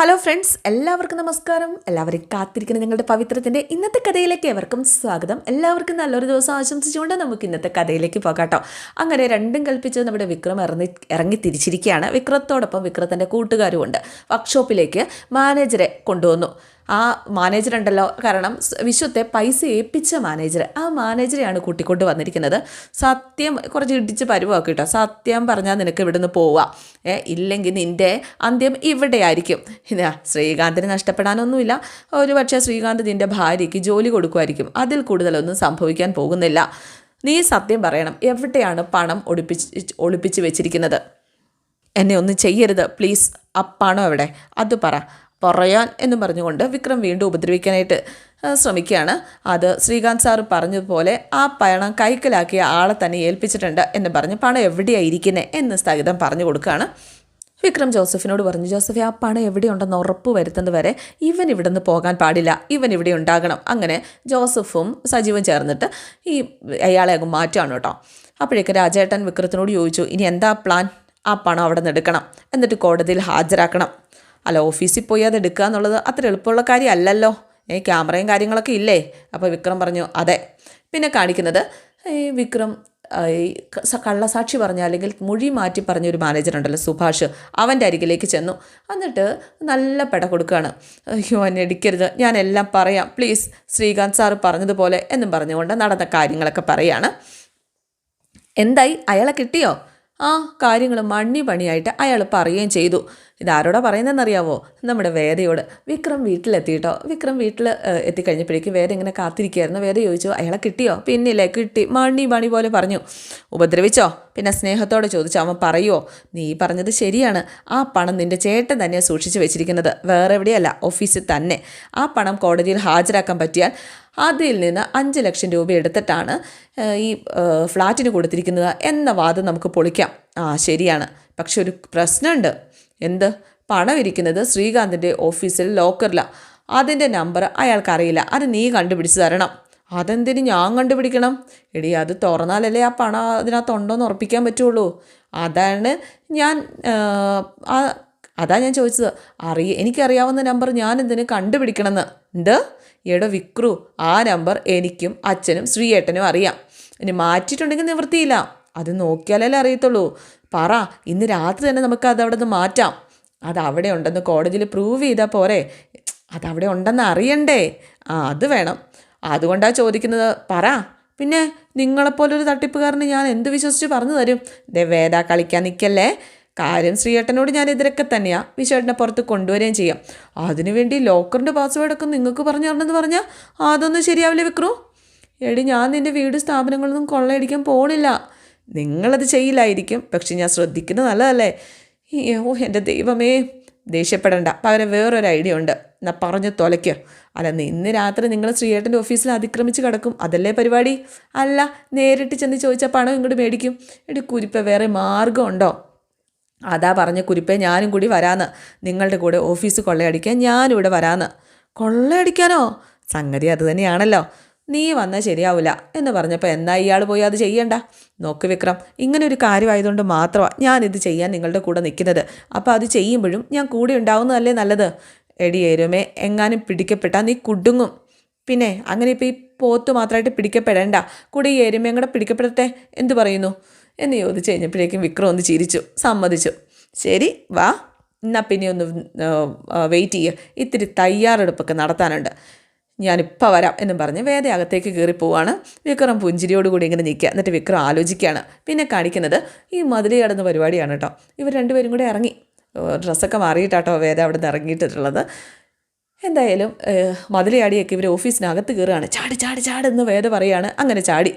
Hello friends എല്ലാവർക്കും നമസ്കാരം. എല്ലാവരും കാത്തിരിക്കുന്ന ഞങ്ങളുടെ പവിത്രത്തിന്റെ ഇന്നത്തെ കഥയിലേക്ക് എവർക്കും സ്വാഗതം. എല്ലാവർക്കും നല്ലൊരു ദിവസം ആശംസിച്ചുകൊണ്ട് നമുക്ക് ഇന്നത്തെ കഥയിലേക്ക് പോകാട്ടോ. അങ്ങനെ രണ്ടും കൽപ്പിച്ച് നമ്മുടെ വിക്രം ഇറങ്ങി ഇറങ്ങി തിരിച്ചിരിക്കുകയാണ്. വിക്രത്തോടൊപ്പം വിക്രത്തിന്റെ കൂട്ടുകാരുമുണ്ട്. വർക്ക്ഷോപ്പിലേക്ക് മാനേജറെ കൊണ്ടുവന്നു. ആ മാനേജർ ഉണ്ടല്ലോ. കാരണം വിശ്വത്തെ പൈസ ഏൽപ്പിച്ച മാനേജർ ആ മാനേജരെയാണ് കൂട്ടിക്കൊണ്ട് വന്നിരിക്കുന്നത്. സത്യം കുറച്ച് ഇടിച്ച് പരുവാക്കി കേട്ടോ സത്യം പറഞ്ഞാൽ നിനക്ക് ഇവിടുന്ന് പോവാം. ഏ ഇല്ലെങ്കിൽ നിന്റെ അന്ത്യം ഇവിടെ ആയിരിക്കും ഇതാ ശ്രീകാന്തിന് നഷ്ടപ്പെടാനൊന്നുമില്ല. ഒരു പക്ഷേ ശ്രീകാന്ത് നിന്റെ ഭാര്യയ്ക്ക് ജോലി കൊടുക്കുമായിരിക്കും. അതിൽ കൂടുതലൊന്നും സംഭവിക്കാൻ പോകുന്നില്ല. നീ സത്യം പറയണം. എവിടെയാണ് പണം ഒളിപ്പിച്ച് ഒളിപ്പിച്ച് വെച്ചിരിക്കുന്നത്? എന്നെ ഒന്നും ചെയ്യരുത്. പ്ലീസ് അപ്പാണോ അവിടെ അത് പറ. പറയാൻ എന്ന് പറഞ്ഞുകൊണ്ട് വിക്രം വീണ്ടും ഉപദ്രവിക്കാനായിട്ട് ശ്രമിക്കുകയാണ്. അത് ശ്രീകാന്ത് സാറ് പറഞ്ഞതുപോലെ ആ പണം കൈക്കലാക്കിയ ആളെ തന്നെ ഏൽപ്പിച്ചിട്ടുണ്ട് എന്ന് പറഞ്ഞ് പണം എവിടെയായിരിക്കുന്നത് എന്ന് സ്ഥഗിതം പറഞ്ഞു കൊടുക്കുകയാണ്. വിക്രം ജോസഫിനോട് പറഞ്ഞു ജോസഫ് ആ പണം എവിടെയുണ്ടെന്ന് ഉറപ്പ് വരുത്തുന്നത് വരെ ഇവൻ ഇവിടെ നിന്ന് പോകാൻ പാടില്ല. ഇവൻ ഇവിടെ ഉണ്ടാകണം. അങ്ങനെ ജോസഫും സജീവും ചേർന്നിട്ട് ഈ അയാളെ അങ്ങ് മാറ്റുകയാണ് കേട്ടോ. അപ്പോഴേക്ക് രാജേട്ടൻ വിക്രത്തിനോട് ചോദിച്ചു ഇനി എന്താ പ്ലാൻ? ആ പണം അവിടെ നിന്ന് എടുക്കണം. എന്നിട്ട് കോടതിയിൽ ഹാജരാക്കണം. അല്ല ഓഫീസിൽ പോയി അത് എടുക്കുക എന്നുള്ളത് അത്ര എളുപ്പമുള്ള കാര്യമല്ലല്ലോ. ഈ ക്യാമറയും കാര്യങ്ങളൊക്കെ ഇല്ലേ? അപ്പോൾ വിക്രം പറഞ്ഞു അതെ. പിന്നെ കാണിക്കുന്നത് ഈ വിക്രം ഈ കള്ളസാക്ഷി പറഞ്ഞ അല്ലെങ്കിൽ മൊഴി മാറ്റി പറഞ്ഞ ഒരു മാനേജർ ഉണ്ടല്ലോ സുഭാഷ്. അവന്റെ അരികിലേക്ക് ചെന്നു. എന്നിട്ട് നല്ല പെട കൊടുക്കുകയാണ്. അയ്യോ എന്നെ എടുക്കരുത് ഞാൻ എല്ലാം പറയാം. പ്ലീസ് ശ്രീകാന്ത് സാറ് പറഞ്ഞതുപോലെ എന്നും പറഞ്ഞുകൊണ്ട് നടന്ന കാര്യങ്ങളൊക്കെ പറയാണ്. എന്തായി? അയാളെ കിട്ടിയോ? ആ കാര്യങ്ങൾ മണ്ണി പണിയായിട്ട് അയാൾ പറയുകയും ചെയ്തു. ഇതാരോടാ പറയുന്നതെന്നറിയാവോ? നമ്മുടെ വേദയോട്. വിക്രം വീട്ടിലെത്തിയിട്ടോ? വിക്രം വീട്ടിൽ എത്തിക്കഴിഞ്ഞപ്പോഴേക്കും വേദ ഇങ്ങനെ കാത്തിരിക്കുകയായിരുന്നു. വേദ ചോദിച്ചു അയാളെ കിട്ടിയോ? പിന്നില്ലേ കിട്ടി. മണ്ണി പണി പോലെ പറഞ്ഞു. ഉപദ്രവിച്ചോ? പിന്നെ സ്നേഹത്തോടെ ചോദിച്ചു അവൻ പറയുമോ നീ പറഞ്ഞത് ശരിയാണ്. ആ പണം നിന്റെ ചേട്ടൻ തന്നെയാണ് സൂക്ഷിച്ചു വെച്ചിരിക്കുന്നത്. വേറെ എവിടെയല്ല ഓഫീസിൽ തന്നെ. ആ പണം കോടതിയിൽ ഹാജരാക്കാൻ പറ്റിയാൽ അതിൽ നിന്ന് അഞ്ച് ലക്ഷം രൂപ എടുത്തിട്ടാണ് ഈ ഫ്ലാറ്റിന് കൊടുത്തിരിക്കുന്നത് എന്ന വാദം നമുക്ക് പൊളിക്കാം. ആ ശരിയാണ്. പക്ഷെ ഒരു പ്രശ്നമുണ്ട്. എന്ത്? പണം ഇരിക്കുന്നത് ശ്രീകാന്തിന്റെ ഓഫീസിൽ ലോക്കറിലാണ് അതിന്റെ നമ്പർ അയാൾക്കറിയില്ല. അത് നീ കണ്ടുപിടിച്ച് തരണം. അതെന്തിന് ഞാൻ കണ്ടുപിടിക്കണം? എടി അത് തുറന്നാലല്ലേ ആ പണം അതിനകത്തുണ്ടോയെന്ന് ഉറപ്പിക്കാൻ പറ്റുള്ളൂ. അതാണ് ഞാൻ അതാ ഞാൻ ചോദിച്ചത് അറിയ എനിക്കറിയാവുന്ന നമ്പർ ഞാൻ എന്തിനു കണ്ടുപിടിക്കണമെന്ന്? ഉണ്ട് എടോ വിക്രു ആ നമ്പർ എനിക്കും അച്ഛനും ശ്രീയേട്ടനും അറിയാം. ഇനി മാറ്റിയിട്ടുണ്ടെങ്കിൽ നിവൃത്തിയില്ല. അത് നോക്കിയാലല്ലേ അറിയത്തുള്ളൂ. പറ ഇന്ന് രാത്രി തന്നെ നമുക്ക് അത് നിന്ന് മാറ്റാം. അത് അവിടെ ഉണ്ടെന്ന് കോടതിയിൽ പ്രൂവ് ചെയ്താൽ പോരെ. അതവിടെ ഉണ്ടെന്ന് അറിയണ്ടേ? ആ അത് വേണം. അതുകൊണ്ടാണ് ചോദിക്കുന്നത്. പറ. പിന്നെ നിങ്ങളെപ്പോലൊരു തട്ടിപ്പുകാരന് ഞാൻ എന്ത് വിശ്വസിച്ച് പറഞ്ഞു തരും? ദേ വേദ കളിക്കാൻ നിൽക്കല്ലേ കാര്യം ശ്രീയേട്ടനോട് ഞാൻ ഇതിലൊക്കെ തന്നെയാണ് വിശ്വേട്ടനെ പുറത്ത് കൊണ്ടുവരികയും ചെയ്യാം. അതിനുവേണ്ടി ലോക്കറിന്റെ പാസ്വേഡൊക്കെ നിങ്ങൾക്ക് പറഞ്ഞു തരണമെന്ന് പറഞ്ഞാൽ അതൊന്നും ശരിയാവില്ല വിക്രു? എടി ഞാൻ നിന്റെ വീട് സ്ഥാപനങ്ങളൊന്നും കൊള്ളയടിക്കാൻ പോണില്ല. നിങ്ങളത് ചെയ്യില്ലായിരിക്കും. പക്ഷെ ഞാൻ ശ്രദ്ധിക്കുന്നത് നല്ലതല്ലേ? ഓ എന്റെ ദൈവമേ. ദേഷ്യപ്പെടണ്ട. പകരം വേറൊരു ഐഡിയ ഉണ്ട്. എന്നാ പറഞ്ഞു തൊലയ്ക്ക്. അല്ല ഇന്ന് രാത്രി നിങ്ങൾ ശ്രീയേട്ടന്റെ ഓഫീസിൽ അതിക്രമിച്ച് കിടക്കും. അതല്ലേ പരിപാടി? അല്ല നേരിട്ട് ചെന്ന് ചോദിച്ചാൽ പണം ഇങ്ങോട്ട് മേടിക്കും. എടി കുരിപ്പ വേറെ മാർഗമുണ്ടോ അതാ പറഞ്ഞ കുരിപ്പേ ഞാനും കൂടി വരാന്ന്. നിങ്ങളുടെ കൂടെ ഓഫീസ് കൊള്ളയടിക്കാൻ ഞാനിവിടെ വരാന്ന്. കൊള്ളയടിക്കാനോ? സംഗതി അത് തന്നെയാണല്ലോ. നീ വന്നാൽ ശരിയാവില്ല എന്ന് പറഞ്ഞപ്പോൾ എന്നാ ഇയാൾ പോയി അത് ചെയ്യണ്ട? നോക്ക് വിക്രം ഇങ്ങനെ ഒരു കാര്യമായതുകൊണ്ട് മാത്രമാണ് ഞാനിത് ചെയ്യാൻ നിങ്ങളുടെ കൂടെ നിൽക്കുന്നത്. അപ്പോൾ അത് ചെയ്യുമ്പോഴും ഞാൻ കൂടെ ഉണ്ടാവുന്നതല്ലേ നല്ലത്? എടി എരുമേ എങ്ങാനും പിടിക്കപ്പെട്ടാൽ നീ കുടുങ്ങും. പിന്നെ അങ്ങനെ ഇപ്പോൾ ഈ പോത്ത് മാത്രമായിട്ട് പിടിക്കപ്പെടേണ്ട. കൂടെ ഈ എരുമയും കൂടെ പിടിക്കപ്പെടട്ടെ? എന്ത് പറയുന്നു? എന്ന് ചോദിച്ചു കഴിഞ്ഞപ്പോഴേക്കും വിക്രം ഒന്ന് ചിരിച്ചു സമ്മതിച്ചു. ശരി വാ. എന്നാൽ പിന്നെ ഒന്ന് വെയിറ്റ് ചെയ്യുക ഇത്തിരി തയ്യാറെടുപ്പൊക്കെ നടത്താനുണ്ട്. ഞാനിപ്പോൾ വരാം എന്നും പറഞ്ഞ് വേദ അകത്തേക്ക് കയറി പോവാണ്. വിക്രം പുഞ്ചിരിയോടുകൂടി ഇങ്ങനെ നിൽക്കുക എന്നിട്ട് വിക്രം ആലോചിക്കുകയാണ് പിന്നെ കാണിക്കുന്നത് ഈ മതിലി കടന്ന പരിപാടിയാണ് കേട്ടോ ഇവർ രണ്ടുപേരും കൂടെ ഇറങ്ങി. ഡ്രസ്സൊക്കെ മാറിയിട്ടാട്ടോ വേദ അവിടെ നിന്ന് ഇറങ്ങിയിട്ടുള്ളത്. എന്തായാലും മതിലയാടിയൊക്കെ ഇവർ ഓഫീസിനകത്ത് കയറുകയാണ്. ചാടി ചാടി ചാടെന്ന് വേദ പറയാണ്. അങ്ങനെ ചാടി.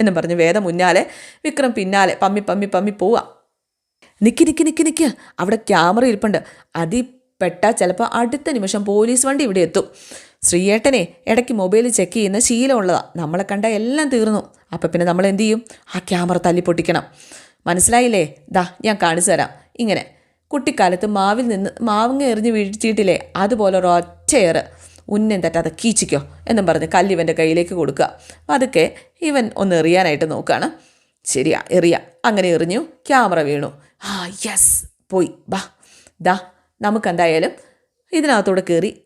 എന്നും പറഞ്ഞ് വേദ മുന്നാലെ വിക്രം പിന്നാലെ പമ്മി പമ്മി പമ്മി പോവാ നിക്ക് നിക്ക് നിക്ക് നിക്ക്. അവിടെ ക്യാമറ ഇരിപ്പുണ്ട്. അതി പെട്ടാൽ ചിലപ്പോൾ അടുത്ത നിമിഷം പോലീസ് വണ്ടി ഇവിടെ എത്തും. ശ്രീയേട്ടനെ ഇടയ്ക്ക് മൊബൈൽ ചെക്ക് ചെയ്യുന്ന ശീലമുള്ളതാണ് നമ്മളെ കണ്ട എല്ലാം തീർന്നു. അപ്പം പിന്നെ നമ്മൾ എന്ത് ചെയ്യും? ആ ക്യാമറ തല്ലി പൊട്ടിക്കണം. മനസ്സിലായില്ലേ? ദാ ഞാൻ കാണിച്ചു തരാം. ഇങ്ങനെ. കുട്ടിക്കാലത്ത് മാവിൽ നിന്ന് മാവങ്ങ എറിഞ്ഞ് വീഴ്ചയിട്ടില്ലേ അതുപോലെ ഒറ്റയേറ് ഉന്നം തെറ്റാതെ കീച്ചിക്കോ എന്നും പറഞ്ഞ് കല്ലിവന്റെ കയ്യിലേക്ക് കൊടുക്കുക. അതൊക്കെ ഇവൻ ഒന്ന് എറിയാനായിട്ട് നോക്കുകയാണ് ശരിയാ എറിയാ. അങ്ങനെ എറിഞ്ഞു ക്യാമറ വീണു. ആ യെസ് പോയി. ബാ ദാ നമുക്കെന്തായാലും ഇതിനകത്തൂടെ കയറി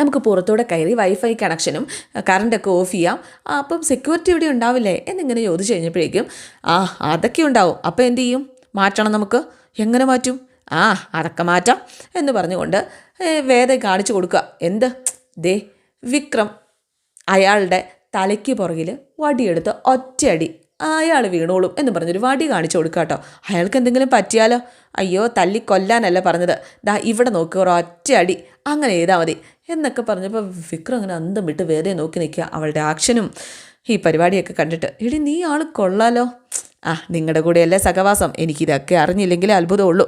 നമുക്ക് പുറത്തൂടെ കയറി വൈഫൈ കണക്ഷനും കറണ്ടൊക്കെ ഓഫ് ചെയ്യാം. അപ്പം സെക്യൂരിറ്റി ഇവിടെ ഉണ്ടാവില്ലേ എന്നിങ്ങനെ ചോദിച്ചു കഴിഞ്ഞപ്പോഴേക്കും ആ അതൊക്കെ ഉണ്ടാവും. അപ്പോൾ എന്ത് ചെയ്യും? മാറ്റണം നമുക്ക്. എങ്ങനെ മാറ്റും? ആ അതൊക്കെ മാറ്റാം എന്ന് പറഞ്ഞുകൊണ്ട് വേദ കാണിച്ചു കൊടുക്കുക. എന്ത്? ദേ വിക്രം അയാളുടെ തലയ്ക്ക് പുറകിൽ വടിയെടുത്ത് ഒറ്റയടി അയാൾ വീണോളും എന്ന് പറഞ്ഞൊരു വടി കാണിച്ചു കൊടുക്കുക കേട്ടോ. അയാൾക്ക് എന്തെങ്കിലും പറ്റിയാലോ? അയ്യോ തല്ലി കൊല്ലാനല്ല പറഞ്ഞത്. ദാ ഇവിടെ നോക്കുക ഒരൊറ്റ അടി അങ്ങനെ ചെയ്താൽ മതി. എന്നൊക്കെ പറഞ്ഞപ്പോൾ വിക്രം അങ്ങനെ അന്തം വിട്ട് വേറെ നോക്കി നിൽക്കുക. അവളുടെ ആക്ഷനും ഈ പരിപാടിയൊക്കെ കണ്ടിട്ട്. എടി നീ ആൾ കൊള്ളാലോ? ആ നിങ്ങളുടെ കൂടെയല്ലേ സഹവാസം? എനിക്കിതൊക്കെ അറിഞ്ഞില്ലെങ്കിലേ അത്ഭുതമുള്ളൂ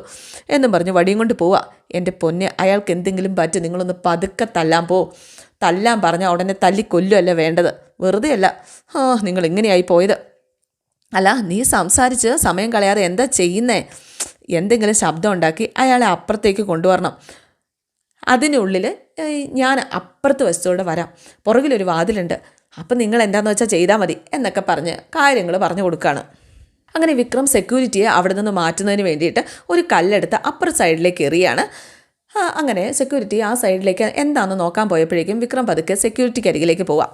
എന്നും പറഞ്ഞ് വടിയും കൊണ്ട് പോവാ. എന്റെ പൊന്നെ അയാൾക്ക് എന്തെങ്കിലും പറ്റും നിങ്ങളൊന്ന് പതുക്കെ തല്ലാൻ പോ. തല്ലാൻ പറഞ്ഞാൽ ഉടനെ തല്ലിക്കൊല്ലുമല്ല വേണ്ടത്? വെറുതെ അല്ല ആ നിങ്ങൾ ഇങ്ങനെയായി പോയത്. അല്ല നീ സംസാരിച്ച് സമയം കളയാതെ എന്താ ചെയ്യുന്നേ? എന്തെങ്കിലും ശബ്ദം ഉണ്ടാക്കി അയാളെ അപ്പുറത്തേക്ക് കൊണ്ടുവരണം. അതിനുള്ളിൽ ഞാൻ അപ്പുറത്ത് വശത്തോടെ വരാം. പുറകിലൊരു വാതിലുണ്ട്. അപ്പം നിങ്ങൾ എന്താണെന്ന് വെച്ചാൽ ചെയ്താൽ മതി എന്നൊക്കെ പറഞ്ഞ് കാര്യങ്ങൾ പറഞ്ഞു കൊടുക്കുകയാണ് അങ്ങനെ വിക്രം സെക്യൂരിറ്റിയെ അവിടെ നിന്ന് മാറ്റുന്നതിന് വേണ്ടിയിട്ട് ഒരു കല്ലെടുത്ത് അപ്പർ സൈഡിലേക്ക് എറിയാണ്. അങ്ങനെ സെക്യൂരിറ്റി ആ സൈഡിലേക്ക് എന്താണെന്ന് നോക്കാൻ പോയപ്പോഴേക്കും വിക്രം പതുക്കെ സെക്യൂരിറ്റിക്ക് അരികിലേക്ക് പോവാം.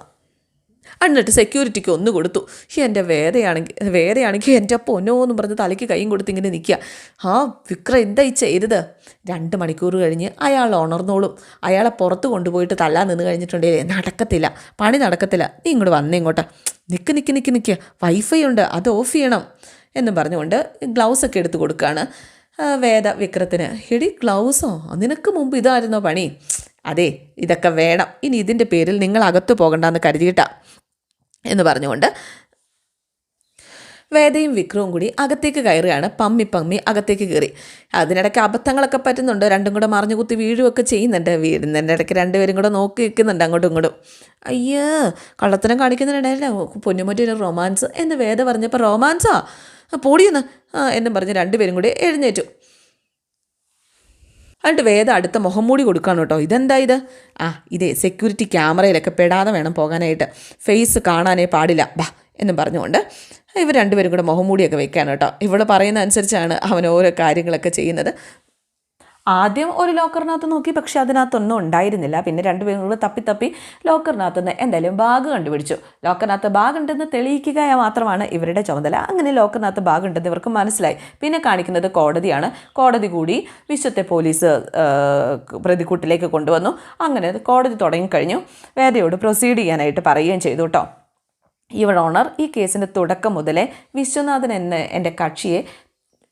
എന്നിട്ട് സെക്യൂരിറ്റിക്ക് ഒന്ന് കൊടുത്തു. എന്റെ വേദയാണെങ്കിൽ വേദയാണെങ്കിൽ എന്റെ പൊന്നോ എന്നും പറഞ്ഞ് തലയ്ക്ക് കൈയും കൊടുത്ത് ഇങ്ങനെ നിൽക്കുക ആ വിക്രം എന്താ ഈ ചെയ്തത്? രണ്ട് മണിക്കൂർ കഴിഞ്ഞ് അയാൾ ഉണർന്നോളും. അയാളെ പുറത്ത് കൊണ്ടുപോയിട്ട് തല്ലാൻ നിന്ന് കഴിഞ്ഞിട്ടുണ്ടെങ്കിൽ നടക്കത്തില്ല. പണി നടക്കത്തില്ല. നീ ഇങ്ങോട്ട് വന്നേ ഇങ്ങോട്ട്. നിൽക്ക് നിൽക്ക് നിൽക്ക് നിൽക്കുക വൈഫൈ ഉണ്ട് അത് ഓഫ് ചെയ്യണം എന്നും പറഞ്ഞുകൊണ്ട് ഗ്ലൗസ് ഒക്കെ എടുത്ത് കൊടുക്കുകയാണ് വേദ വിക്രത്തിന് എടി ഗ്ലൗസോ? നിനക്ക് മുമ്പ് ഇതായിരുന്നോ പണി? അതെ ഇതൊക്കെ വേണം. ഇനി ഇതിന്റെ പേരിൽ നിങ്ങൾ അകത്ത് പോകണ്ടെന്ന് കരുതിയിട്ടാ എന്ന് പറഞ്ഞുകൊണ്ട് വേദയും വിക്രവും കൂടി അകത്തേക്ക് കയറുകയാണ്. പമ്മി പമ്മി അകത്തേക്ക് കയറി. അതിനിടയ്ക്ക് അബദ്ധങ്ങളൊക്കെ പറ്റുന്നുണ്ട്. രണ്ടും കൂടെ മറിഞ്ഞു കുത്തി വീഴുകയൊക്കെ ചെയ്യുന്നുണ്ട്. വീഴുന്നതിന്റെ ഇടയ്ക്ക് രണ്ടുപേരും കൂടെ നോക്കി നിൽക്കുന്നുണ്ട് അങ്ങോട്ടും ഇങ്ങോട്ടും. അയ്യോ കള്ളത്തരം കാണിക്കുന്നുണ്ടായില്ല പൊന്നുമറ്റൊരു റൊമാൻസ് എന്ന് വേദ പറഞ്ഞപ്പോൾ റൊമാൻസാ? പൊടിയെന്ന്? എന്നും പറഞ്ഞ് രണ്ടുപേരും കൂടി എഴുന്നേറ്റു. എന്നിട്ട് വേദ അടുത്ത മുഖം മൂടി കൊടുക്കാണ് കേട്ടോ. ഇതെന്താ ഇത്? ആ ഇതേ സെക്യൂരിറ്റി ക്യാമറയിലൊക്കെ പെടാതെ വേണം പോകാനായിട്ട്. ഫേസ് കാണാനേ പാടില്ല. ബാ എന്നും പറഞ്ഞുകൊണ്ട് ഇവർ രണ്ടുപേരും കൂടെ മുഖം മൂടിയൊക്കെ വെക്കാൻ കേട്ടോ. ഇവൾ പറയുന്ന അനുസരിച്ചാണ് അവൻ ഓരോ കാര്യങ്ങളൊക്കെ ചെയ്യുന്നത്. ആദ്യം ഒരു ലോക്കറിനകത്ത് നോക്കി പക്ഷെ അതിനകത്തൊന്നും ഉണ്ടായിരുന്നില്ല. പിന്നെ രണ്ടുപേരും കൂടെ തപ്പി തപ്പി ലോക്കറിനകത്ത് നിന്ന് എന്തായാലും ബാഗ് കണ്ടുപിടിച്ചു. ലോക്കറിനകത്ത് ബാഗ് ഉണ്ടെന്ന് തെളിയിക്കുക മാത്രമാണ് ഇവരുടെ ചുമതല. അങ്ങനെ ലോക്കറിനകത്ത് ബാഗ് ഉണ്ടെന്ന് ഇവർക്ക് മനസ്സിലായി. പിന്നെ കാണിക്കുന്നത് കോടതിയാണ്. കോടതി കൂടി വിശ്വത്തെ പോലീസ് പ്രതിക്കൂട്ടിലേക്ക് കൊണ്ടുവന്നു. അങ്ങനെ കോടതി തുടങ്ങിക്കഴിഞ്ഞു വേദയോട് പ്രൊസീഡ് ചെയ്യാനായിട്ട് പറയുകയും ചെയ്തു കേട്ടോ. യുവർ ഓണർ ഈ കേസിന്റെ തുടക്കം മുതലേ വിശ്വനാഥൻ എന്ന എന്റെ കക്ഷിയെ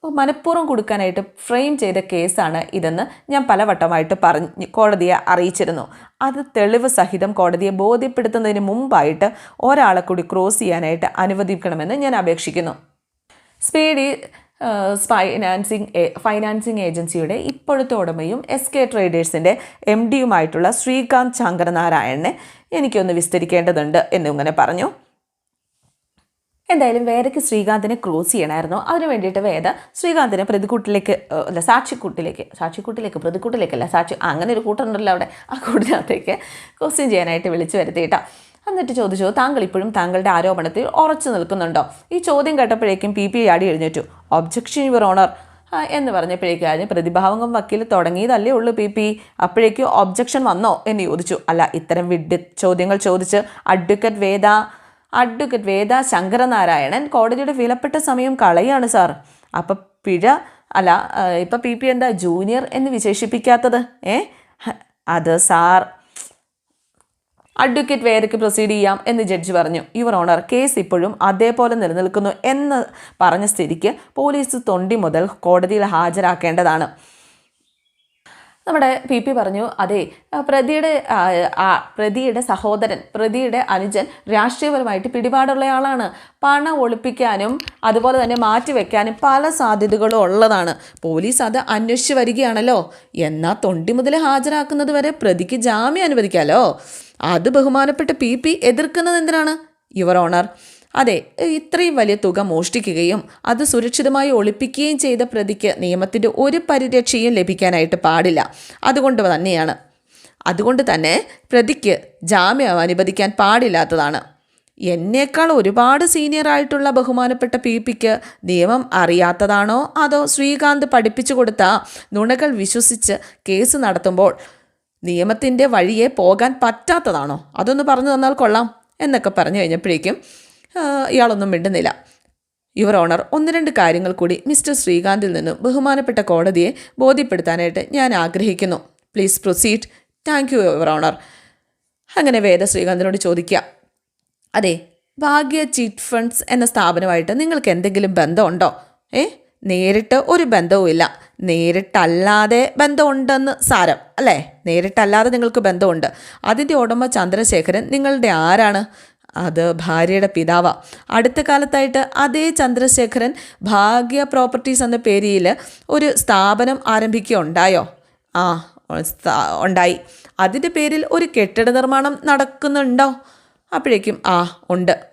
മനഃപൂർവം കൊടുക്കാനായിട്ട് ഫ്രെയിം ചെയ്ത കേസാണ് ഇതെന്ന് ഞാൻ പലവട്ടമായിട്ട് പറഞ്ഞ് കോടതിയെ അറിയിച്ചിരുന്നു. അത് തെളിവ് സഹിതം കോടതിയെ ബോധ്യപ്പെടുത്തുന്നതിന് മുമ്പായിട്ട് ഒരാളെ കൂടി ക്രോസ് ചെയ്യാനായിട്ട് അനുവദിക്കണമെന്ന് ഞാൻ അപേക്ഷിക്കുന്നു. സ്പീഡി ഫൈനാൻസിങ് ഫൈനാൻസിങ് ഏജൻസിയുടെ ഇപ്പോഴത്തെ ഉടമയും എസ് കെ ട്രേഡേഴ്സിന്റെ എം ഡിയുമായിട്ടുള്ള ശ്രീകാന്ത് ശങ്കരനാരായണനെ എനിക്കൊന്ന് വിസ്തരിക്കേണ്ടതുണ്ട് എന്നിങ്ങനെ പറഞ്ഞു. എന്തായാലും വേദയ്ക്ക് ശ്രീകാന്തിനെ ക്രോസ് ചെയ്യണമായിരുന്നു അതിന് വേണ്ടിയിട്ട് വേദ ശ്രീകാന്തിനെ പ്രതികൂട്ടിലേക്ക് അല്ല സാക്ഷിക്കൂട്ടിലേക്ക് സാക്ഷിക്കൂട്ടിലേക്ക് പ്രതികൂട്ടിലേക്കല്ല സാക്ഷി അങ്ങനെ ഒരു കൂട്ടുണ്ടല്ലോ അവിടെ ആ കൂട്ടിനകത്തേക്ക് ക്വസ്റ്റ്യൻ ചെയ്യാനായിട്ട് വിളിച്ചു വരുത്തിയിട്ടാ. എന്നിട്ട് ചോദിച്ചു താങ്കൾ ഇപ്പോഴും താങ്കളുടെ ആരോപണത്തിൽ ഉറച്ചു നിൽക്കുന്നുണ്ടോ? ഈ ചോദ്യം കേട്ടപ്പോഴേക്കും പി പി ആടി എഴുന്നേറ്റു. ഒബ്ജക്ഷൻ യുവർ ഓണർ എന്ന് പറഞ്ഞപ്പോഴേക്കും പ്രതിഭാവംഗം വക്കീൽ തുടങ്ങിയതല്ലേ ഉള്ളൂ പി പി അപ്പോഴേക്കും ഒബ്ജക്ഷൻ വന്നോ എന്ന് ചോദിച്ചു. അല്ല ഇത്തരം വിഡ് ചോദ്യങ്ങൾ ചോദിച്ച് അഡ്വക്കറ്റ് വേദ അഡ്വക്കറ്റ് വേദ ശങ്കരനാരായണൻ കോടതിയുടെ വിലപ്പെട്ട സമയം കളയാണ് സാർ. അപ്പം പിഴ അല്ല ഇപ്പം പി പി എന്താ ജൂനിയർ എന്ന് വിശേഷിപ്പിക്കാത്തത്? ഏ? അത് സാർ. അഡ്വക്കേറ്റ് വേദയ്ക്ക് പ്രൊസീഡ് ചെയ്യാം എന്ന് ജഡ്ജി പറഞ്ഞു. യുവർ ഓണർ കേസ് ഇപ്പോഴും അതേപോലെ നിലനിൽക്കുന്നു എന്ന് പറഞ്ഞ സ്ഥിതിക്ക് പോലീസ് തൊണ്ടി മുതൽ കോടതിയിൽ ഹാജരാക്കേണ്ടതാണ്. നമ്മുടെ പി പി പറഞ്ഞു അതെ പ്രതിയുടെ പ്രതിയുടെ സഹോദരൻ പ്രതിയുടെ അനുജൻ രാഷ്ട്രീയപരമായിട്ട് പിടിപാടുള്ളയാളാണ് പണം ഒളിപ്പിക്കാനും അതുപോലെ തന്നെ മാറ്റിവെക്കാനും പല സാധ്യതകളും ഉള്ളതാണ്. പോലീസ് അത് അന്വേഷിച്ച് വരികയാണല്ലോ. എന്നാൽ തൊണ്ടി മുതൽ ഹാജരാക്കുന്നത് വരെ പ്രതിക്ക് ജാമ്യം അനുവദിക്കാമല്ലോ അത് ബഹുമാനപ്പെട്ട പി പി എതിർക്കുന്നത് എന്തിനാണ്? യുവർ ഓണർ അതെ ഇത്രയും വലിയ തുക മോഷ്ടിക്കുകയും അത് സുരക്ഷിതമായി ഒളിപ്പിക്കുകയും ചെയ്ത പ്രതിക്ക് നിയമത്തിന്റെ ഒരു പരിരക്ഷയും ലഭിക്കാനായിട്ട് പാടില്ല. അതുകൊണ്ട് തന്നെയാണ്. അതുകൊണ്ട് തന്നെ പ്രതിക്ക് ജാമ്യം അനുവദിക്കാൻ പാടില്ലാത്തതാണ്. എന്നേക്കാൾ ഒരുപാട് സീനിയർ ആയിട്ടുള്ള ബഹുമാനപ്പെട്ട പി പിക്ക് നിയമം അറിയാത്തതാണോ? അതോ ശ്രീകാന്ത് പഠിപ്പിച്ചു കൊടുത്ത നുണകൾ വിശ്വസിച്ച് കേസ് നടത്തുമ്പോൾ നിയമത്തിന്റെ വഴിയെ പോകാൻ പറ്റാത്തതാണോ? അതൊന്ന് പറഞ്ഞു തന്നാൽ കൊള്ളാം എന്നൊക്കെ പറഞ്ഞു കഴിഞ്ഞപ്പോഴേക്കും ഇയാളൊന്നും മിണ്ടുന്നില്ല. യുവർ ഓണർ ഒന്ന് രണ്ട് കാര്യങ്ങൾ കൂടി മിസ്റ്റർ ശ്രീകാന്തിൽ നിന്നും ബഹുമാനപ്പെട്ട കോടതിയെ ബോധ്യപ്പെടുത്താനായിട്ട് ഞാൻ ആഗ്രഹിക്കുന്നു. Please proceed thank you your honour അങ്ങനെ വേദ ശ്രീകാന്തിനോട് ചോദിക്കുക. അതെ ഭാഗ്യ ചിറ്റ് ഫണ്ട്സ് എന്ന സ്ഥാപനമായിട്ട് നിങ്ങൾക്ക് എന്തെങ്കിലും ബന്ധമുണ്ടോ? ഏ നേരിട്ട് ഒരു ബന്ധവുമില്ല. നേരിട്ടല്ലാതെ ബന്ധമുണ്ടെന്ന് സാരം അല്ലേ? നേരിട്ടല്ലാതെ നിങ്ങൾക്ക് ബന്ധമുണ്ട്. അതിന്റെ ഉടമ ചന്ദ്രശേഖരൻ നിങ്ങളുടെ ആരാണ്? അത് ഭാര്യയുടെ പിതാവാ. അടുത്ത കാലത്തായിട്ട് അതേ ചന്ദ്രശേഖരൻ ഭാഗ്യ പ്രോപ്പർട്ടീസ് എന്ന പേരിൽ ഒരു സ്ഥാപനം ആരംഭിക്കുകയുണ്ടായോ? ആ ഉണ്ടായി. അതിന്റെ പേരിൽ ഒരു കെട്ടിട നിർമ്മാണം നടക്കുന്നുണ്ടോ? അപ്പോഴേക്കും ആ ഉണ്ട്.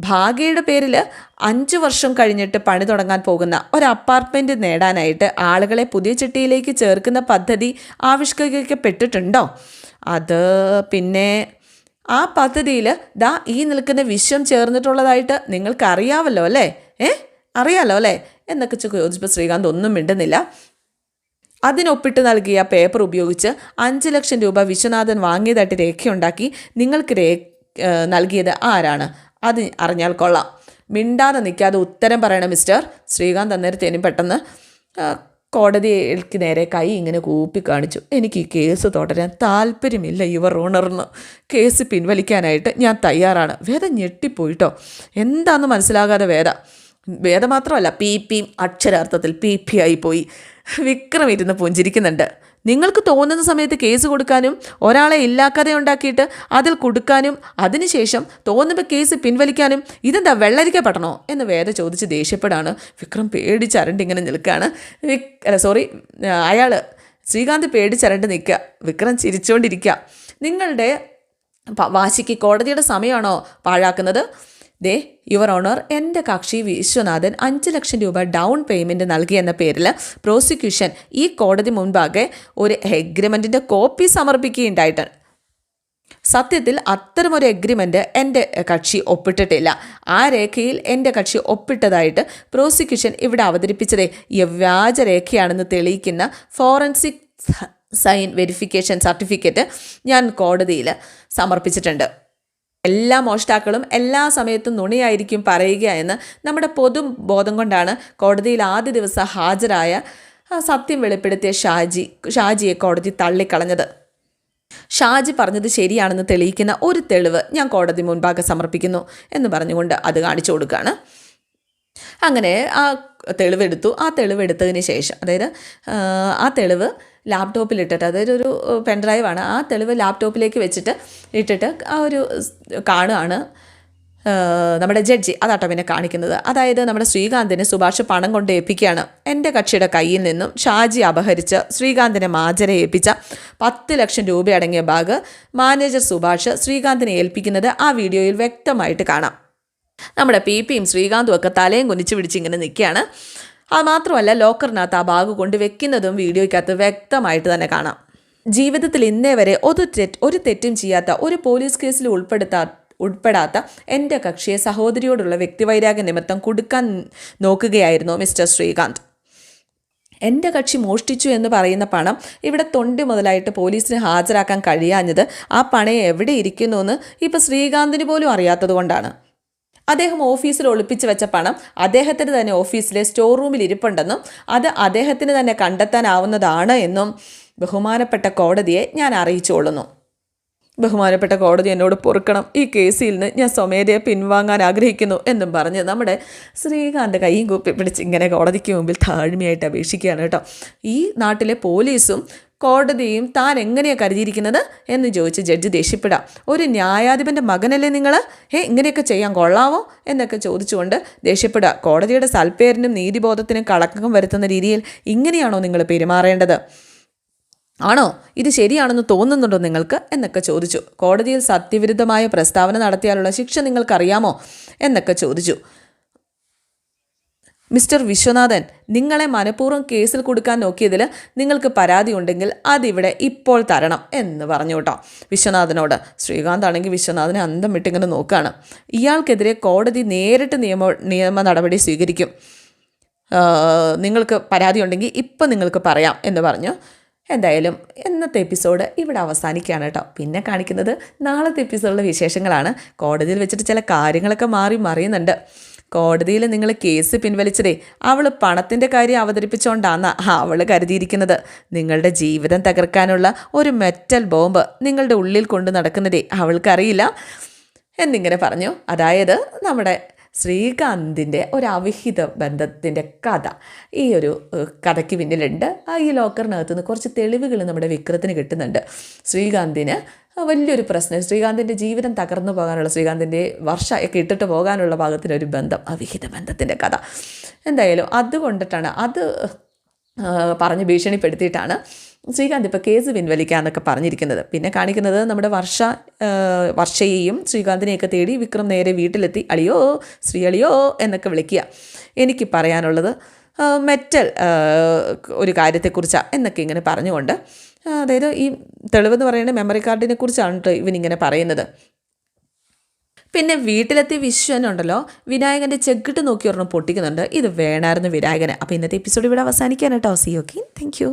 ഭാഗ്യയുടെ പേരിൽ അഞ്ച് വർഷം കഴിഞ്ഞിട്ട് പണി തുടങ്ങാൻ പോകുന്ന ഒരു അപ്പാർട്ട്മെന്റ് നേടാനായിട്ട് ആളുകളെ പുതിയ ചിട്ടിയിലേക്ക് ചേർക്കുന്ന പദ്ധതി ആവിഷ്കരിക്കപ്പെട്ടിട്ടുണ്ടോ? അത് പിന്നെ ആ പദ്ധതിയിൽ ദാ ഈ നിൽക്കുന്ന വിശ്വം ചേർന്നിട്ടുള്ളതായിട്ട് നിങ്ങൾക്ക് അറിയാമല്ലോ അല്ലേ? ഏ? അറിയാലോ അല്ലേ? എന്നൊക്കെ ചോദിച്ചപ്പോൾ ശ്രീകാന്ത് ഒന്നും മിണ്ടുന്നില്ല. അതിനൊപ്പിട്ട് നൽകിയ പേപ്പർ ഉപയോഗിച്ച് അഞ്ച് ലക്ഷം രൂപ വിശ്വനാഥൻ വാങ്ങിയതായിട്ട് രേഖയുണ്ടാക്കി നിങ്ങൾക്ക് രേ നൽകിയത് ആരാണ്? അത് അറിഞ്ഞാൽ കൊള്ളാം. മിണ്ടാതെ നിൽക്കാതെ ഉത്തരം പറയണം മിസ്റ്റർ. ശ്രീകാന്ത് അന്നേരത്തേനും പെട്ടെന്ന് കോടതിക്ക് നേരെ കൈ ഇങ്ങനെ കൂപ്പി കാണിച്ചു. എനിക്ക് ഈ കേസ് തുടരാൻ താല്പര്യമില്ല യുവർ ഓണറിന് കേസ് പിൻവലിക്കാനായിട്ട് ഞാൻ തയ്യാറാണ്. വേദ ഞെട്ടിപ്പോയിട്ടോ? എന്താണെന്ന് മനസ്സിലാകാതെ വേദ. വേദ മാത്രമല്ല പി പിയും അക്ഷരാർത്ഥത്തിൽ പി പി ആയി പോയി. വിക്രം ഇരുന്ന് പുഞ്ചിരിക്കുന്നുണ്ട്. നിങ്ങൾക്ക് തോന്നുന്ന സമയത്ത് കേസ് കൊടുക്കാനും ഒരാളെ ഇല്ലാക്കഥ ഉണ്ടാക്കിയിട്ട് അതിൽ കൊടുക്കാനും അതിനുശേഷം തോന്നുമ്പോൾ കേസ് പിൻവലിക്കാനും ഇതെന്താ വെള്ളരിക്കപ്പെടണോ എന്ന് വേദ ചോദിച്ച് ദേഷ്യപ്പെടാണ്. വിക്രം പേടിച്ചരണ്ട് ഇങ്ങനെ നിൽക്കുകയാണ് വിക് അല്ല സോറി അയാൾ ശ്രീകാന്ത് പേടിച്ചരണ്ട് നിൽക്കുക വിക്രം ചിരിച്ചുകൊണ്ടിരിക്കുക നിങ്ങളുടെ വാശിക്ക് കോടതിയുടെ സമയമാണോ പാഴാക്കുന്നത്? ദേ യുവർ ഓണർ എന്റെ കക്ഷി വിശ്വനാഥൻ അഞ്ച് ലക്ഷം രൂപ ഡൗൺ പേയ്മെന്റ് നൽകിയെന്ന പേരിൽ പ്രോസിക്യൂഷൻ ഈ കോടതി മുൻപാകെ ഒരു എഗ്രിമെന്റിന്റെ കോപ്പി സമർപ്പിക്കുകയുണ്ടായിട്ടുണ്ട് സത്യത്തിൽ അത്തരമൊരു എഗ്രിമെന്റ് എന്റെ കക്ഷി ഒപ്പിട്ടിട്ടില്ല. ആ രേഖയിൽ എന്റെ കക്ഷി ഒപ്പിട്ടതായിട്ട് പ്രോസിക്യൂഷൻ ഇവിടെ അവതരിപ്പിച്ചതേ വ്യാജ രേഖയാണെന്ന് തെളിയിക്കുന്ന ഫോറൻസിക് സൈൻ വെരിഫിക്കേഷൻ സർട്ടിഫിക്കറ്റ് ഞാൻ കോടതിയിൽ സമർപ്പിച്ചിട്ടുണ്ട്. എല്ലാ മോഷ്ടാക്കളും എല്ലാ സമയത്തും നുണയായിരിക്കും പറയുക എന്ന് നമ്മുടെ പൊതു ബോധം കൊണ്ടാണ് കോടതിയിൽ ആദ്യ ദിവസം ഹാജരായ സത്യം വെളിപ്പെടുത്തിയ ഷാജി ഷാജിയെ കോടതി തള്ളിക്കളഞ്ഞത്. ഷാജി പറഞ്ഞത് ശരിയാണെന്ന് തെളിയിക്കുന്ന ഒരു തെളിവ് ഞാൻ കോടതി മുൻപാകെ സമർപ്പിക്കുന്നു എന്ന് പറഞ്ഞുകൊണ്ട് അത് കാണിച്ചു കൊടുക്കുകയാണ്. അങ്ങനെ ആ തെളിവെടുത്തു. ആ തെളിവെടുത്തതിന് ശേഷം അതായത് ആ, ആ തെളിവ് ലാപ്ടോപ്പിലിട്ടിട്ട് അതായത് ഒരു പെൻഡ്രൈവാണ് ആ തെളിവ് ലാപ്ടോപ്പിലേക്ക് വെച്ചിട്ട് ഇട്ടിട്ട് ആ ഒരു കാണുകയാണ് നമ്മുടെ ജഡ്ജി. അതാട്ടോ പിന്നെ കാണിക്കുന്നത്. അതായത് നമ്മുടെ ശ്രീകാന്തിന് സുഭാഷ് പണം കൊണ്ട് ഏൽപ്പിക്കുകയാണ്. എന്റെ കക്ഷിയുടെ കയ്യിൽ നിന്നും ഷാജി അപഹരിച്ച് ശ്രീകാന്തിനെ മാജരെ ഏൽപ്പിച്ച പത്ത് ലക്ഷം രൂപ അടങ്ങിയ ബാഗ് മാനേജർ സുഭാഷ് ശ്രീകാന്തിനെ ഏൽപ്പിക്കുന്നത് ആ വീഡിയോയിൽ വ്യക്തമായിട്ട് കാണാം. നമ്മുടെ പി പിയും ശ്രീകാന്തും ഒക്കെ തലയും കുനിച്ച് പിടിച്ച് ഇങ്ങനെ നിൽക്കുകയാണ്. അത് മാത്രമല്ല ലോക്കറിനകത്ത് ആ ബാഗ് കൊണ്ട് വെക്കുന്നതും വീഡിയോയ്ക്കകത്ത് വ്യക്തമായിട്ട് തന്നെ കാണാം. ജീവിതത്തിൽ ഇന്നേ വരെ ഒരു തെറ്റ് ഒരു തെറ്റും ചെയ്യാത്ത ഒരു പോലീസ് കേസിൽ ഉൾപ്പെടുത്താ ഉൾപ്പെടാത്ത എന്റെ കക്ഷിയെ സഹോദരിയോടുള്ള വ്യക്തിവൈരാഗ്യ നിമിത്തം കൊടുക്കാൻ നോക്കുകയായിരുന്നു മിസ്റ്റർ ശ്രീകാന്ത്. എന്റെ കക്ഷി മോഷ്ടിച്ചു എന്ന് പറയുന്ന പണം ഇവിടെ തൊണ്ടി മുതലായിട്ട് പോലീസിന് ഹാജരാക്കാൻ കഴിയാഞ്ഞത് ആ പണം എവിടെ ഇരിക്കുന്നു എന്ന് ഇപ്പോൾ ശ്രീകാന്തിന് പോലും അറിയാത്തത് കൊണ്ടാണ്. അദ്ദേഹം ഓഫീസിൽ ഒളിപ്പിച്ചു വെച്ച പണം അദ്ദേഹത്തിന് തന്നെ ഓഫീസിലെ സ്റ്റോർ റൂമിൽ ഇരിപ്പുണ്ടെന്നും അത് അദ്ദേഹത്തിന് തന്നെ കണ്ടെത്താനാവുന്നതാണ് എന്നും ബഹുമാനപ്പെട്ട കോടതിയെ ഞാൻ അറിയിച്ചുകൊള്ളുന്നു. ബഹുമാനപ്പെട്ട കോടതി എന്നോട് പൊറുക്കണം. ഈ കേസിൽ നിന്ന് ഞാൻ സ്വമേധയെ പിൻവാങ്ങാൻ ആഗ്രഹിക്കുന്നു എന്നും പറഞ്ഞ് നമ്മുടെ ശ്രീകാന്ത് കൈയും കൂപ്പി പിടിച്ച് ഇങ്ങനെ കോടതിക്ക് മുമ്പിൽ താഴ്മയായിട്ട് അപേക്ഷിക്കുകയാണ് കേട്ടോ. ഈ നാട്ടിലെ പോലീസും കോടതിയും താൻ എങ്ങനെയാണ് കരുതിയിരിക്കുന്നത് എന്ന് ചോദിച്ച് ജഡ്ജി ദേഷ്യപ്പെടാം. ഒരു ന്യായാധിപന്റെ മകനല്ലേ നിങ്ങൾ ഏ ഇങ്ങനെയൊക്കെ ചെയ്യാൻ കൊള്ളാവോ? എന്നൊക്കെ ചോദിച്ചുകൊണ്ട് ദേഷ്യപ്പെടുക കോടതിയുടെ സൽപ്പേരിനും നീതിബോധത്തിനും കളക്കം വരുത്തുന്ന രീതിയിൽ ഇങ്ങനെയാണോ നിങ്ങൾ പെരുമാറേണ്ടത്? ആണോ? ഇത് ശരിയാണെന്ന് തോന്നുന്നുണ്ടോ നിങ്ങൾക്ക്? എന്നൊക്കെ ചോദിച്ചു. കോടതിയിൽ സത്യവിരുദ്ധമായ പ്രസ്താവന നടത്തിയാലുള്ള ശിക്ഷ നിങ്ങൾക്കറിയാമോ? എന്നൊക്കെ ചോദിച്ചു. മിസ്റ്റർ വിശ്വനാഥൻ നിങ്ങളെ മനഃപൂർവം കേസിൽ കൊടുക്കാൻ നോക്കിയതിൽ നിങ്ങൾക്ക് പരാതി ഉണ്ടെങ്കിൽ അതിവിടെ ഇപ്പോൾ തരണം എന്ന് പറഞ്ഞു കേട്ടോ. വിശ്വനാഥനോട് ശ്രീകാന്ത് ആണെങ്കിൽ വിശ്വനാഥനെ അന്തം വിട്ടിങ്ങനെ നോക്കുകയാണ് ഇയാൾക്കെതിരെ കോടതി നേരിട്ട് നിയമ നിയമ നടപടി സ്വീകരിക്കും. നിങ്ങൾക്ക് പരാതി ഉണ്ടെങ്കിൽ ഇപ്പം നിങ്ങൾക്ക് പറയാം എന്ന് പറഞ്ഞു. എന്തായാലും ഇന്നത്തെ എപ്പിസോഡ് ഇവിടെ അവസാനിക്കുകയാണ് കേട്ടോ. പിന്നെ കാണിക്കുന്നത് നാളത്തെ എപ്പിസോഡിലെ വിശേഷങ്ങളാണ്. കോടതിയിൽ വെച്ചിട്ട് ചില കാര്യങ്ങളൊക്കെ മാറി മറിയുന്നുണ്ട്. കോടതിയിൽ നിങ്ങൾ കേസ് പിൻവലിച്ചതേ അവൾ പണത്തിന്റെ കാര്യം അവതരിപ്പിച്ചുകൊണ്ടാണ് അവൾ കരുതിയിരിക്കുന്നത്. നിങ്ങളുടെ ജീവിതം തകർക്കാനുള്ള ഒരു മെറ്റൽ ബോംബ് നിങ്ങളുടെ ഉള്ളിൽ കൊണ്ട് നടക്കുന്നതേ അവൾക്കറിയില്ല. എന്നിങ്ങനെ പറഞ്ഞു. അതായത് നമ്മുടെ ശ്രീകാന്തിന്റെ ഒരു അവിഹിത ബന്ധത്തിന്റെ കഥ. ഈ ഒരു കഥയ്ക്ക് പിന്നിലുണ്ട്. ഈ ലോക്കറിനകത്ത് നിന്ന് കുറച്ച് തെളിവുകൾ നമ്മുടെ വിക്രത്തിന് കിട്ടുന്നുണ്ട്. ശ്രീകാന്തിന് വലിയൊരു പ്രശ്നം. ശ്രീകാന്തിന്റെ ജീവിതം തകർന്നു പോകാനുള്ള ശ്രീകാന്തിന്റെ വർഷ ഒക്കെ ഇട്ടിട്ട് പോകാനുള്ള ഭാഗത്തിനൊരു ബന്ധം അവിഹിത ബന്ധത്തിന്റെ കഥ. എന്തായാലും അതുകൊണ്ടിട്ടാണ് അത് പറഞ്ഞ് ഭീഷണിപ്പെടുത്തിയിട്ടാണ് ശ്രീകാന്ത് ഇപ്പോൾ കേസ് പിൻവലിക്കാന്നൊക്കെ പറഞ്ഞിരിക്കുന്നത്. പിന്നെ കാണിക്കുന്നത് നമ്മുടെ വർഷ വർഷയെയും ശ്രീകാന്തിനെയൊക്കെ തേടി വിക്രം നേരെ വീട്ടിലെത്തി. അളിയോ ശ്രീ അളിയോ എന്നൊക്കെ വിളിക്കുക. എനിക്ക് പറയാനുള്ളത് മെറ്റൽ ഒരു കാര്യത്തെക്കുറിച്ചാണ് എന്നൊക്കെ ഇങ്ങനെ പറഞ്ഞുകൊണ്ട് അതായത് ഈ തെളിവെന്ന് പറയുന്നത് മെമ്മറി കാർഡിനെ കുറിച്ചാണ് കേട്ടോ ഇവനിങ്ങനെ പറയുന്നത്. പിന്നെ വീട്ടിലെത്തിയ വിശ്വനുണ്ടല്ലോ വിനായകന്റെ ചെക്കിട്ട് നോക്കി ഒരെണ്ണം പൊട്ടിക്കുന്നുണ്ട്. ഇത് വേണമായിരുന്നു വിനായകന്. അപ്പോൾ ഇന്നത്തെ എപ്പിസോഡ് ഇവിടെ അവസാനിക്കാൻ സി ഓക്കെ താങ്ക്